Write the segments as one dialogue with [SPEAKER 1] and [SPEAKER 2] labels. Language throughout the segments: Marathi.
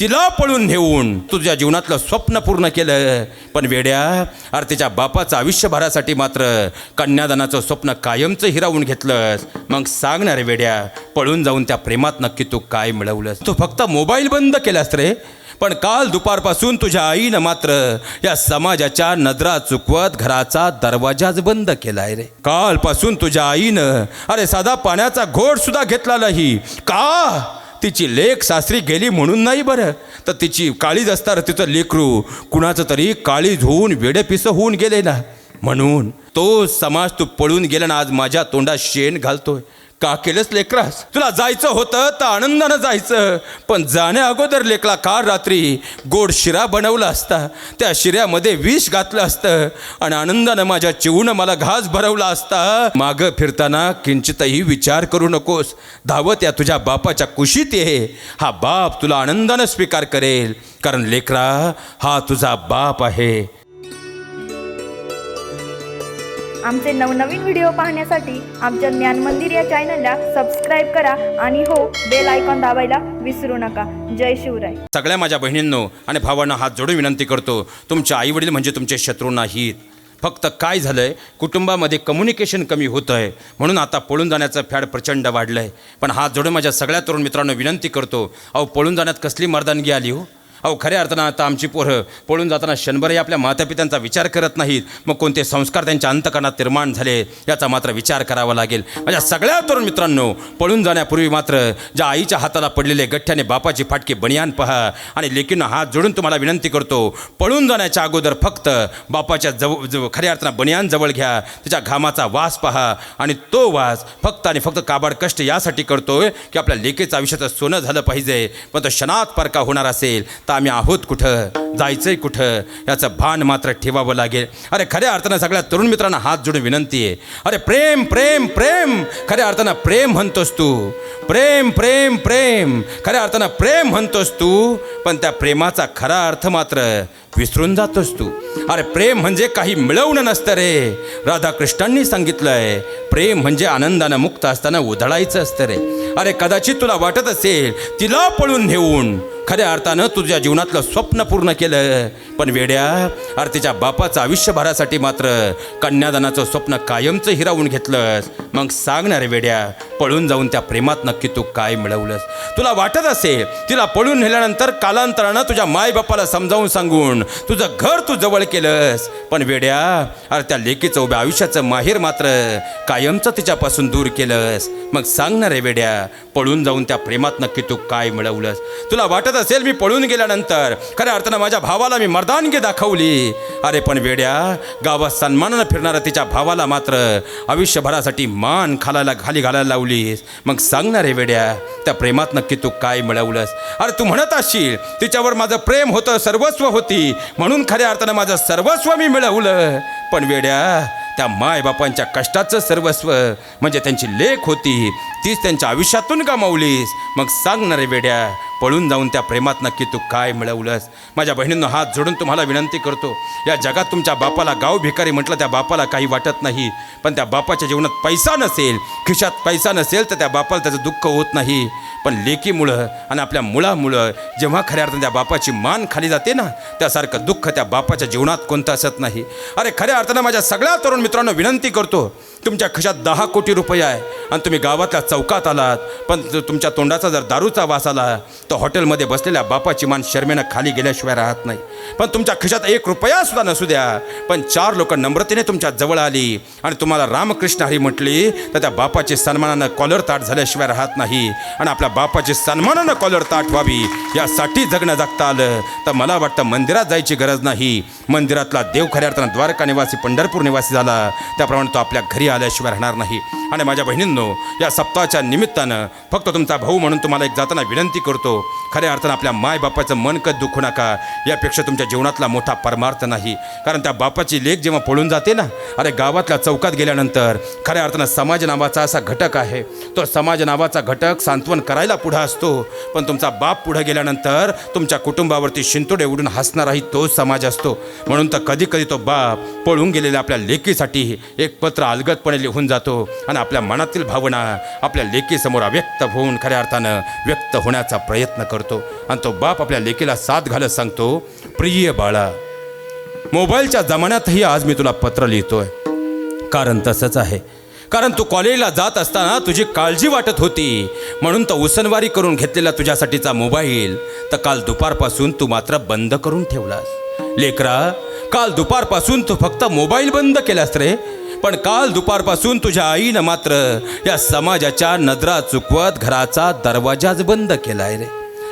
[SPEAKER 1] तिला पळून नेऊन तुझ्या जीवनातलं स्वप्न पूर्ण केलं. पण वेड्या अरे तिच्या बापाचं आयुष्यभरासाठी मात्र कन्यादानाचं स्वप्न कायमचं हिरावून घेतलंस. मग सांग ना रे वेड्या पळून जाऊन त्या प्रेमात नक्की तू काय मिळवलंस? तू फक्त मोबाईल बंद केलास रे. पण काल दुपारपासून तुझ्या आईनं मात्र या समाजाच्या नजरा चुकवत घराचा दरवाजाच बंद केलाय रे. कालपासून तुझ्या आईनं अरे साधा पाण्याचा घोट सुद्धा घेतला नाही. का? तिची लेख सासरी गेली म्हणून नाही बरं. तर तिची काळीज असणार तिचं लेकरू कुणाचं तरी काळीज होऊन वेडेपिसं होऊन गेले ना. म्हणून तो समाज तू पळून गेला ना आज माझ्या तोंडात शेण घालतोय. का केलंस लेकरास तुला जायचं होतं तर आनंदानं जायचं. पण जाण्या अगोदर लेकला काल रात्री गोड शिरा बनवला असता. त्या शिऱ्यामध्ये विष घातलं असतं. आणि आनंदानं माझ्या चिवून मला घास भरवला असता. मागं फिरताना किंचितही विचार करू नकोस. धावत या तुझ्या बापाच्या कुशीत ये. हा बाप तुला आनंदानं स्वीकार करेल. कारण लेकरा हा तुझा बाप आहे.
[SPEAKER 2] आमचे नवनवीन व्हिडिओ पाहण्यासाठी आमच्या ज्ञान मंदिर या चॅनलला सबस्क्राईब करा आणि हो बेल आयकॉन दाबायला विसरू नका. जय शिवराय.
[SPEAKER 1] सगळ्या माझ्या बहिणींनो आणि भावांना हात जोडून विनंती करतो तुमचे आईवडील म्हणजे तुमचे शत्रू नाहीत. फक्त काय झालं आहे कुटुंबामध्ये कम्युनिकेशन कमी होतं आहे म्हणून आता पळून जाण्याचं फॅड प्रचंड वाढलं आहे पण हात जोडून माझ्या सगळ्या तरुण मित्रांनो विनंती करतो अहो पळून जाण्यात कसली मर्दानगी आली हो? अहो खऱ्या अर्थानं आता आमची पोरं पळून जाताना शनभरही आपल्या मातापित्यांचा विचार करत नाहीत. मग कोणते संस्कार त्यांच्या अंतकरणात निर्माण झाले याचा मात्र विचार करावा लागेल. माझ्या सगळ्या तरुण मित्रांनो पळून जाण्यापूर्वी मात्र ज्या आईच्या हाताला पडलेले गठ्ठ्याने बापाची फाटकी बनियान पहा आणि लेकीनं हात जोडून तुम्हाला विनंती करतो पळून जाण्याच्या अगोदर फक्त बापाच्या जवळ जव खऱ्या अर्थानं बनियान जवळ घ्या त्याच्या घामाचा वास पहा आणि तो वास फक्त आणि फक्त काबाड कष्ट यासाठी करतोय की आपल्या लेकीचं आयुष्याचं सोनं झालं पाहिजे. पण तो क्षणात परका होणार असेल? तर आम्ही आहोत कुठं? जायचंय कुठं? याचं भान मात्र ठेवावं लागेल. अरे खऱ्या अर्थानं सगळ्या तरुण मित्रांना हात जोडून विनंती आहे. अरे प्रेम प्रेम प्रेम! खऱ्या अर्थानं प्रेम म्हणतोस तू. प्रेम प्रेम प्रेम! खऱ्या अर्थानं प्रेम म्हणतोस तू पण त्या प्रेमाचा खरा अर्थ मात्र विसरून जातोस तू. अरे प्रेम म्हणजे काही मिळवणं नसतं रे. राधाकृष्णांनी सांगितलंय प्रेम म्हणजे आनंदानं मुक्त असताना उधळायचं असतं रे. अरे कदाचित तुला वाटत असेल तिला पळून नेऊन खऱ्या अर्थानं तुझ्या जीवनातलं स्वप्न पूर्ण केलं. पण वेड्या अरे तिच्या बापाचं आयुष्यभरासाठी मात्र कन्यादानाचं स्वप्न कायमचं हिरावून घेतलंस. मग सांग ना रे वेड्या पळून जाऊन त्या प्रेमात नक्की तू काय मिळवलंस? तुला वाटत असेल तिला पळून नेल्यानंतर कालांतरानं तुझ्या मायबापाला समजावून सांगून तुझं घर तू जवळ केलंस. पण वेड्या अरे त्या लेकीचं उभ्या आयुष्याचं माहेर मात्र कायमचं तिच्यापासून दूर केलंस. मग सांग ना रे वेड्या पळून जाऊन त्या प्रेमात नक्की तू काय मिळवलंस? तुला वाटत असेल मी पळून गेल्यानंतर खऱ्या अर्थानं माझ्या भावाला मी मर्दानगी दाखवली. अरे पण वेड्या गावात सन्मानानं फिरणारा तिच्या भावाला मात्र आयुष्यभरासाठी मान खालायला खाली घालायला लावलीस. मग सांग ना रे वेड्या त्या प्रेमात नक्की तू काय मिळवलंस? अरे तू म्हणत असशील तिच्यावर माझं प्रेम होतं सर्वस्व होती. म्हणून खऱ्या अर्थानं माझं सर्वस्व मी मिळवलं. पण वेड्या त्या मायबापांच्या कष्टाचं सर्वस्व म्हणजे त्यांची लेख होती. तीच त्यांच्या आयुष्यातून गमावलीस. मग सांग ना रे वेड्या पळून जाऊन त्या प्रेमात नक्की तू काय मिळवलंस? माझ्या बहिणींनो हात जोडून तुम्हाला विनंती करतो या जगात तुमच्या बापाला गाव भिकारी म्हटलं त्या बापाला काही वाटत नाही पण त्या बापाच्या जीवनात पैसा नसेल खिशात पैसा नसेल तर त्या बापाला त्याचं दुःख होत नाही. पण लेकीमुळं आणि आपल्या मुळामुळं जेव्हा खऱ्या अर्थानं त्या बापाची मान खाली जाते ना त्यासारखं दुःख त्या बापाच्या जीवनात कोणतं असत नाही. अरे खऱ्या अर्थानं माझ्या सगळ्या तरुण मित्रांनो विनंती करतो तुमच्या खिशात दहा कोटी रुपये आहे आणि तुम्ही गावातल्या चौकात आलात पण तुमच्या तोंडाचा जर दारूचा वास आला तर हॉटेलमध्ये बसलेल्या बापाची मान शर्मेनं खाली गेल्याशिवाय राहत नाही. पण तुमच्या खिशात एक रुपया सुद्धा नसू द्या. पण चार लोक नम्रतेने तुमच्या जवळ आली आणि तुम्हाला रामकृष्ण हरी म्हटली तर त्या बापाची सन्मानानं कॉलर ताट झाल्याशिवाय राहत नाही. आणि आपल्या बापाची सन्मानानं कॉलर ताट व्हावी यासाठी जगणं जगता आलं. तर मला वाटतं मंदिरात जायची गरज नाही. मंदिरातला देव खऱ्या अर्थानं द्वारका निवासी पंढरपूर निवासी झाला. त्याप्रमाणे तो आपल्या घरी आल्याशिवाय राहणार नाही. आणि माझ्या बहिणींनो या सप्ताहाच्या निमित्तानं फक्त तुमचा भाऊ म्हणून तुम्हाला एक जाताना विनंती करतो. खऱ्या अर्थानं आपल्या मायबापाचं मन कत दुखू नका. यापेक्षा तुमच्या जीवनातला मोठा परमार्थ नाही. कारण त्या बापाची लेख जेव्हा पळून जाते ना अरे गावातल्या चौकात गेल्यानंतर खऱ्या अर्थानं समाज नावाचा असा घटक आहे. तो समाज नावाचा घटक सांत्वन करायला पुढं असतो. पण तुमचा बाप पुढं गेल्यानंतर तुमच्या कुटुंबावरती शिंतोडे उडून हसणाराही तोच समाज असतो. म्हणून तर कधी कधी तो बाप पळून गेलेल्या आपल्या लेकीसाठी एक पत्र अलगदपणे लिहून जातो. आणि आणि आपल्या मनातील भावना आपल्या लेकीसमोर अव्यक्त होऊन खऱ्या अर्थानं व्यक्त होण्याचा प्रयत्न करतो. आणि तो बाप आपल्या लेकीला साथ घालत सांगतो प्रिय बाळा मोबाईलच्या जमान्यातही आज मी तुला पत्र लिहितोय. कारण तसंच आहे. कारण तू कॉलेजला जात असताना तुझी काळजी वाटत होती. म्हणून तर उसनवारी करून घेतलेला तुझ्यासाठीचा मोबाईल. तर काल दुपारपासून तू मात्र बंद करून ठेवलास. लेकरा काल दुपारपासून तू फक्त मोबाईल बंद केलास रे. पण काल दुपारपासून तुझ्या आईनं मात्र या समाजाच्या नजरा चुकवत घराचा दरवाजाच बंद केलाय रे.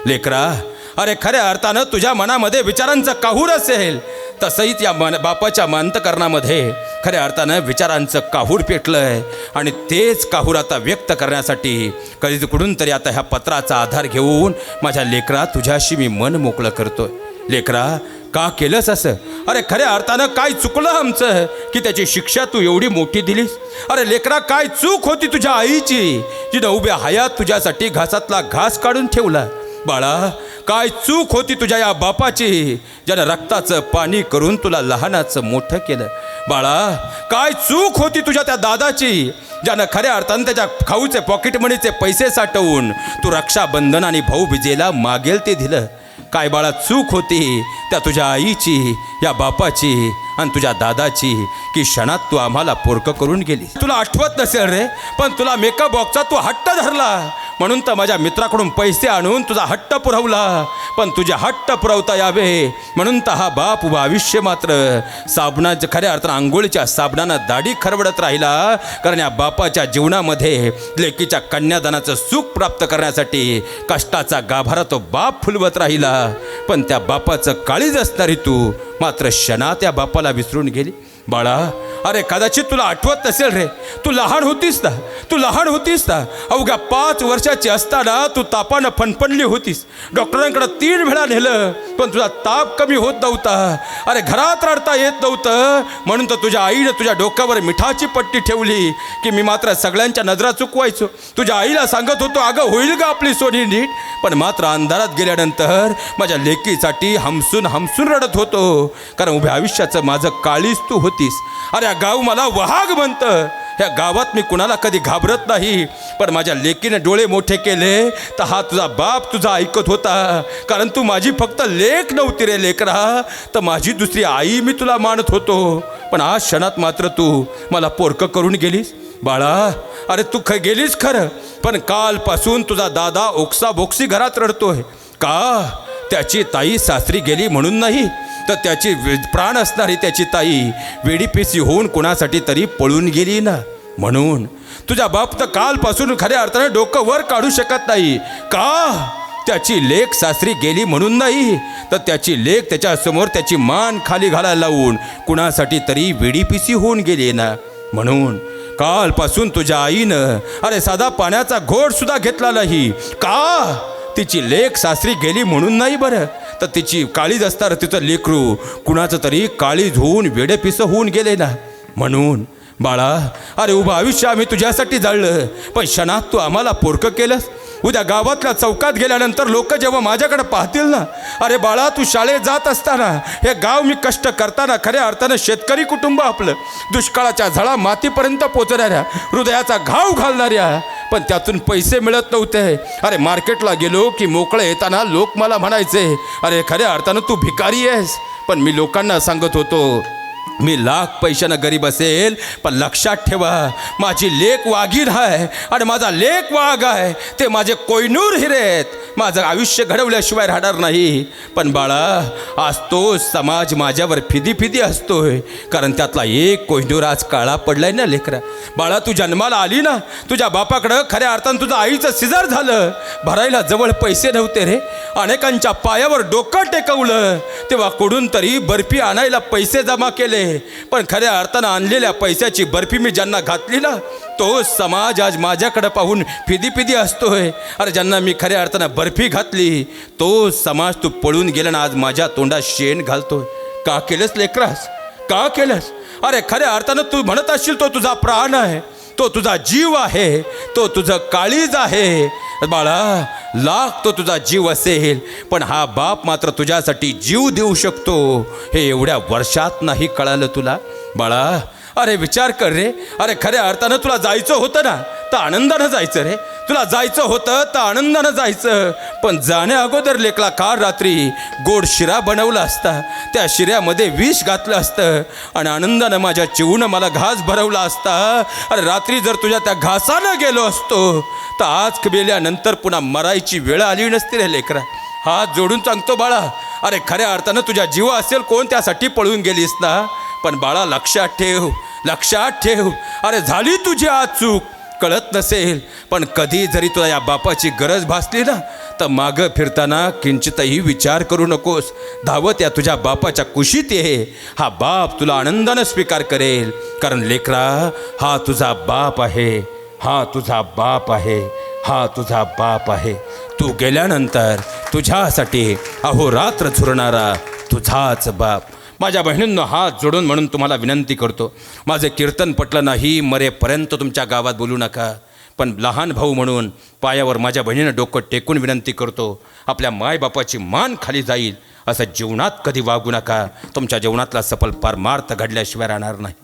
[SPEAKER 1] लेकरा अरे खऱ्या अर्थानं तुझ्या मनामध्ये विचारांचं काहूर असेल? तसंच या मन बापाच्या मंतकरणामध्ये खऱ्या अर्थानं विचारांचं काहूर पेटलंय आणि तेच काहूर आता व्यक्त करण्यासाठी कधी कुठून तरी आता ह्या पत्राचा आधार घेऊन माझ्या लेकरा तुझ्याशी मी मन मोकळं करतोय. लेकरा का केलंस असं? अरे खऱ्या अर्थानं काय चुकलं आमचं? की त्याची शिक्षा तू एवढी मोठी दिलीस? अरे लेकरा काय चूक होती तुझ्या आईची जिनं उभ्या हयात तुझ्यासाठी घासातला घास काढून ठेवला? बाळा काय चूक होती तुझ्या या बापाची ज्यानं रक्ताचं पाणी करून तुला लहानाचं मोठं केलं? बाळा काय चूक होती तुझ्या त्या दादाची ज्यानं खऱ्या अर्थानं त्याच्या खाऊचे पॉकेटमणीचे पैसे साठवून तू रक्षाबंधन आणि भाऊबीजेला मागेल ते दिलं? काय बाळा चूक होती? त्या तुझ्या आईची या बापाची आणि तुझ्या दादाची की क्षणात तू आम्हाला पोरकं करून गेली तुला आठवत नसेल रे पण तुला मेकअप बॉक्सचा तू हट्ट धरला. म्हणून तर माझ्या मित्राकडून पैसे आणून तुझा हट्ट पुरवला. पण तुझे हट्ट पुरवता यावे. म्हणून तर हा बाप उभा आयुष्य मात्र. साबणाच्या खऱ्या अर्थानं आंघोळीच्या साबणानं दाढी खरवडत राहिला. कारण या बापाच्या जीवनामध्ये लेकीच्या कन्यादानाचं सुख प्राप्त करण्यासाठी कष्टाचा गाभारा तो बाप फुलवत राहिला. पण त्या बापाचं काळीज असणारी तू मात्र क्षणात त्या बापाला विसरून गेली. बाळा अरे कदाचित तुला आठवत नसेल रे. तू लहान होतीस ना. तू लहान होतीस ना. अवघ्या पाच वर्षाची असताना तू तापानं फणफणली होतीस. डॉक्टरांकडे तीन वेळा नेलं पण तुझा ताप कमी होत नव्हता. अरे घरात रडता येत नव्हतं. म्हणून तर तुझ्या आईनं तुझ्या डोक्यावर मिठाची पट्टी ठेवली की मी मात्र सगळ्यांच्या नजरा चुकवायचो. तुझ्या आईला सांगत होतो अगं होईल का आपली सोनी नीट. पण मात्र अंधारात गेल्यानंतर माझ्या लेकीसाठी हमसून हमसून रडत होतो. कारण उभ्या आयुष्याचं माझं काळीच तू होतीस. अरे गाव मला वहाग म्हणतं. ह्या गावात मी कुणाला कधी घाबरत नाही. पण माझ्या लेकीने डोळे मोठे केले तर हा तुझा बाप तुझा ऐकत होता. कारण तू माझी फक्त लेक नव्हती रे लेकरा. तर माझी दुसरी आई मी तुला मानत होतो. पण आज क्षणात मात्र तू मला पोरकं करून गेलीस. बाळा अरे तू ख गेलीस खरं. पण कालपासून तुझा दादा ओक्सा बोक्सी घरात रडतोय. का? त्याची ताई सासरी गेली म्हणून नाही. तर त्याची वे- प्राण असणारी त्याची ताई वेडीपिसी होऊन कुणासाठी तरी पळून गेली ना. म्हणून तुझ्या बाप तर कालपासून खऱ्या अर्थाने डोकं वर काढू शकत नाही. का? त्याची लेख सासरी गेली म्हणून नाही. तर त्याची लेख त्याच्यासमोर त्याची मान खाली घालायला लावून कुणासाठी तरी वेडीपिसी होऊन गेली ना. म्हणून कालपासून तुझ्या आईनं अरे साधा पाण्याचा घोट सुद्धा घेतला नाही. का? तिची लेख सासरी गेली म्हणून नाही बरं. तर तिची काळीज असणार तिचं लेकरू कुणाचं तरी काळीज होऊन वेडेपिसं होऊन गेले ना. म्हणून बाळा अरे उभं आयुष्य आम्ही तुझ्यासाठी जाळलं पण क्षणात तू आम्हाला पोरकं केलंस. उद्या गावातल्या चौकात गेल्यानंतर लोक जेव्हा माझ्याकडे पाहतील ना अरे बाळा तू शाळेत जात असताना हे गाव मी कष्ट करताना खऱ्या अर्थानं शेतकरी कुटुंब आपलं दुष्काळाच्या झळा मातीपर्यंत पोचणाऱ्या हृदयाचा घाव घालणाऱ्या. पण त्यातून पैसे मिळत नव्हते. अरे मार्केटला गेलो की मोकळे येताना लोक मला म्हणायचे अरे खऱ्या अर्थानं तू भिकारी आहेस. पण मी लोकांना सांगत होतो मी लाख पैशानं गरीब असेल पण लक्षात ठेवा माझी लेख वाघीर आहे आणि माझा लेख वाघ आहे ते माझे कोयनूर हिरे आहेत माझं आयुष्य घडवल्याशिवाय राहणार नाही. पण बाळा आज तो समाज माझ्यावर फिदी फिदी असतोय. कारण त्यातला एक कोयनूर आज काळा पडलाय ना लेकरा? बाळा तू जन्माला आली ना तुझ्या बापाकडं खऱ्या अर्थानं तुझं आईचं सिजार झालं. भरायला जवळ पैसे नव्हते रे. अनेकांच्या पायावर डोकं टेकवलं. तेव्हा कुठून तरी बर्फी आणायला पैसे जमा केले. पण खऱ्या अर्थानं आणलेल्या पैशाची बर्फी मी ज्यांना घातली ना तो समाज आज माझ्याकडं पाहून फिदी फिदी असतोय. अरे ज्यांना मी खऱ्या अर्थानं बर्फी घातली तो समाज तू पळून गेला ना आज माझ्या तोंडात शेण घालतोय. का केलंस लेकरास? का केलंस? अरे खऱ्या अर्थानं तू म्हणत असशील तो तुझा प्राण आहे. तो तुझा जीव आहे तो तुझं काळीज आहे. बाळा लाख तो तुझा जीव असेल पण हा बाप मात्र तुझ्यासाठी जीव देऊ शकतो. हे एवढ्या वर्षात नाही कळालं तुला? बाळा अरे विचार कर रे. अरे खऱ्या अर्थानं तुला जायचं होतं ना? तर आनंदानं जायचं रे. तुला जायचं होतं तर आनंदानं जायचं. पण जाण्या अगोदर लेकला काल रात्री गोड शिरा बनवला असता. त्या शिऱ्यामध्ये विष घातलं असतं. आणि आनंदानं माझ्या चिवूनं मला घास भरवला असता. अरे रात्री जर तुझ्या त्या घासानं गेलो असतो तर आज गेल्यानंतर पुन्हा मरायची वेळ आली नसती रे लेकरा. हात जोडून सांगतो बाळा अरे खऱ्या अर्थानं तुझ्या जीव असेल कोण त्यासाठी पळून गेलीस ना? पण बाळा लक्षात ठेव लक्षात ठेव. अरे झाली तुझी आज चूक. कळत नसेल पण कधी जरी तुला या बापाची गरज भासली ना तर मागं फिरताना किंचितही विचार करू नकोस. धावत या तुझ्या बापाच्या कुशीत ये. हा बाप तुला आनंदानं स्वीकार करेल. कारण लेकरा हा तुझा बाप आहे. हा तुझा बाप आहे. हा तुझा बाप आहे. तू गेल्यानंतर तुझ्यासाठी अहोरात्र झुरणारा तुझाच बाप. माझ्या बहिणींना हात जोडून म्हणून तुम्हाला विनंती करतो. माझे कीर्तन पटलं नाही मरेपर्यंत तुमच्या गावात बोलू नका. पण लहान भाऊ म्हणून पायावर माझ्या बहिणीनं डोकं टेकून विनंती करतो आपल्या मायबापाची मान खाली जाईल असं जीवनात कधी वागू नका. तुमच्या जीवनातला सफल परमार्थ घडल्याशिवाय राहणार नाही.